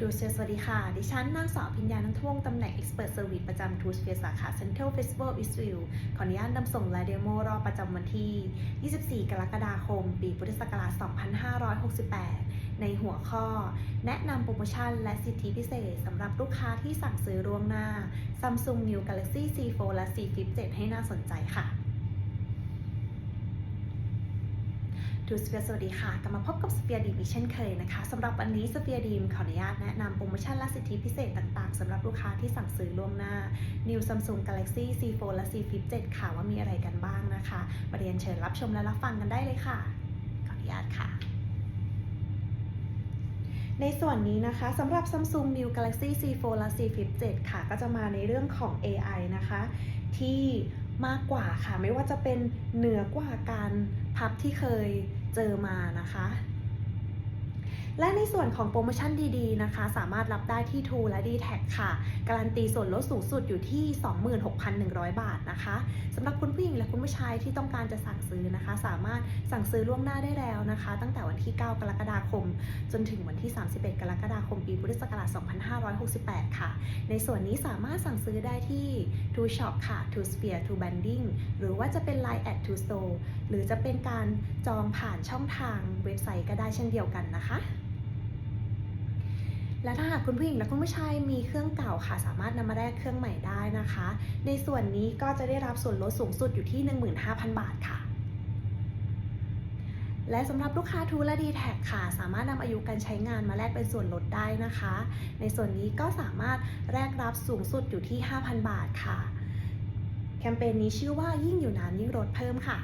ทูสสวัสดีค่ะ ดิฉันนางสาวพิญญานันทวงตำแหน่ง Expert Service ประจำทูสเฟียสาขา Central Festival Eastview ขออนุญาตนำส่งไลน์เดโมรอบประจำวันที่ 24 กรกฎาคม ปีพุทธศักราช 2568 ในหัวข้อ แนะนำโปรโมชั่นและสิทธิพิเศษสำหรับลูกค้าที่สั่งซื้อล่วงหน้า Samsung New Galaxy C4 และ C Flip 7 ให้น่าสนใจค่ะ ทูสเฟียสวัสดีค่ะ กลับมาพบกับสเฟียดีมอีกเช่นเคยนะคะสำหรับวันนี้สเฟียดีมขออนุญาตแนะนำโปรโมชั่นและสิทธิพิเศษต่างๆสำหรับลูกค้าที่สั่งซื้อล่วงหน้า New Samsung Galaxy C4 และ C Flip 7 ค่ะว่ามีอะไรกันบ้างนะคะมาเรียนเชิญรับชมและรับฟังกันได้เลยค่ะ ขออนุญาตค่ะในส่วนนี้นะคะสำหรับ Samsung New Galaxy C4 และ C Flip 7 ค่ะ ก็จะมาในเรื่องของ AI นะคะ ที่ มากกว่าค่ะ ไม่ว่าจะเป็นเหนือกว่าการพับที่เคยเจอมานะคะ และในส่วนของโปรโมชั่นดีๆนะคะ สามารถรับได้ที่ True และ d t แทค่ะ การันตีส่วนลดสูงสุดอยู่ที่ 26,100 บาทนะคะสำหรับคุณผู้หญิงและคุณผู้ชายที่ต้องการจะสั่งซื้อนะคะ สามารถสั่งซื้อล่วงหน้าได้แล้วนะคะ ตั้งแต่วันที่ 9 กรกฎาคม จนถึงวันที่ 31 กรกฎาคมปีพุทธศักราช 2568 ค่ะ ในส่วนนี้สามารถสั่งซื้อได้ที่ True Shop ค่ะ True Sphere True Banding หรือว่าจะเป็น Line at True Store หรือจะเป็นการจองผ่านช่องทางเว็บไซต์ก็ได้เช่นเดียวกันนะคะ และถ้าหากคุณผู้หญิงและคุณผู้ชายมีเครื่องเก่าค่ะ สามารถนำมาแลกเครื่องใหม่ได้นะคะ ในส่วนนี้ก็จะได้รับส่วนลดสูงสุดอยู่ที่ 15,000 บาทค่ะ และสำหรับลูกค้าทูและดีแท็ค่ะ สามารถนำอายุการใช้งานมาแลกเป็นส่วนลดได้นะคะ ในส่วนนี้ก็สามารถแลกรับสูงสุดอยู่ที่ 5,000 บาทค่ะ แคมเปญนี้ชื่อว่ายิ่งอยู่นานยิ่งลดเพิ่มค่ะ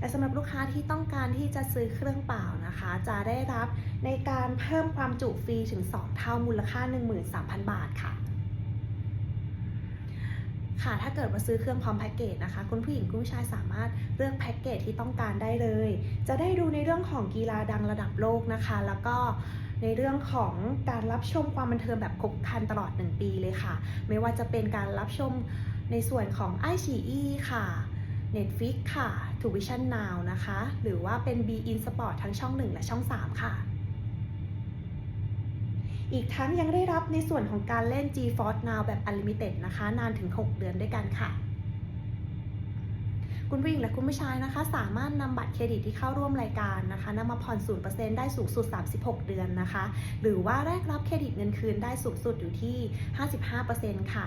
และสำหรับลูกค้าที่ต้องการที่จะซื้อเครื่องเปล่านะคะ จะได้รับในการเพิ่มความจุฟรีถึง 2 เท่ามูลค่า 13,000 บาทค่ะค่ะถ้าเกิดมาซื้อเครื่องพร้อมแพ็กเกจนะคะ คุณผู้หญิงคุณผู้ชายสามารถเลือกแพ็กเกจที่ต้องการได้เลย จะได้ดูในเรื่องของกีฬาดังระดับโลกนะคะ แล้วก็ในเรื่องของการรับชมความบันเทิงแบบครบครันตลอด 1 ปีเลยค่ะ ไม่ว่าจะเป็นการรับชมในส่วนของ i อ e ค่ะ Netflix ค่ะ t ู Vision Now นะคะ หรือว่าเป็น B In Sport ทั้งช่อง 1 และช่อง 3 ค่ะ อีกทั้งยังได้รับในส่วนของการเล่น GeForce Now แบบ Unlimited นะคะ นานถึง 6 เดือนด้วยกันค่ะ คุณผู้หญิงและคุณผู้ชายนะคะ สามารถนำบัตรเครดิตที่เข้าร่วมรายการนะคะนำมาผ่อน0%ได้สูงสุด 36 เดือนนะคะ หรือว่าแลกรับเครดิตเงินคืนได้สูงสุดอยู่ที่ 55%ค่ะ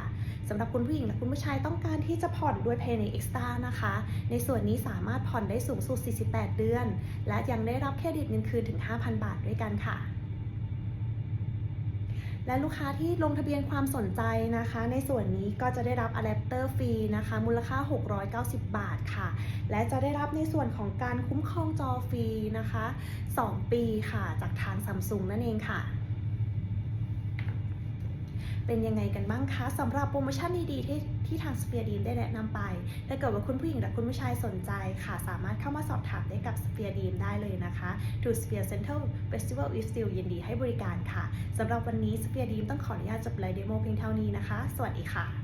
สำหรับคุณผู้หญิงและคุณผู้ชายต้องการที่จะผ่อนด้วย Pay ใน Extra นะคะ ในส่วนนี้สามารถผ่อนได้สูงสุด 48 เดือน และยังได้รับเครดิตเงินคืนถึง 5,000 บาทด้วยกันค่ะ และลูกค้าที่ลงทะเบียนความสนใจนะคะ ในส่วนนี้ก็จะได้รับอะแดปเตอร์ฟรีนะคะ มูลค่า 690 บาทค่ะ และจะได้รับในส่วนของการคุ้มครองจอฟรีนะคะ 2 ปีค่ะ จากทางซัมซุงนั่นเองค่ะ เป็นยังไงกันบ้างคะสำหรับโปรโมชั่นดีๆที่ที่ทางสเปียร์ดีมได้แนะนำไป ถ้าเกิดว่าคุณผู้หญิงหรือคุณผู้ชายสนใจค่ะ สามารถเข้ามาสอบถามได้กับสเปียร์ดีมได้เลยนะคะทูสเปียร์เซ็นเตอร์เฟสติวัลอีสติลยินดีให้บริการค่ะสำหรับวันนี้สเปียร์ดีมต้องขออนุญาตจบไลฟ์เดโมเพียงเท่านี้นะคะ สวัสดีค่ะ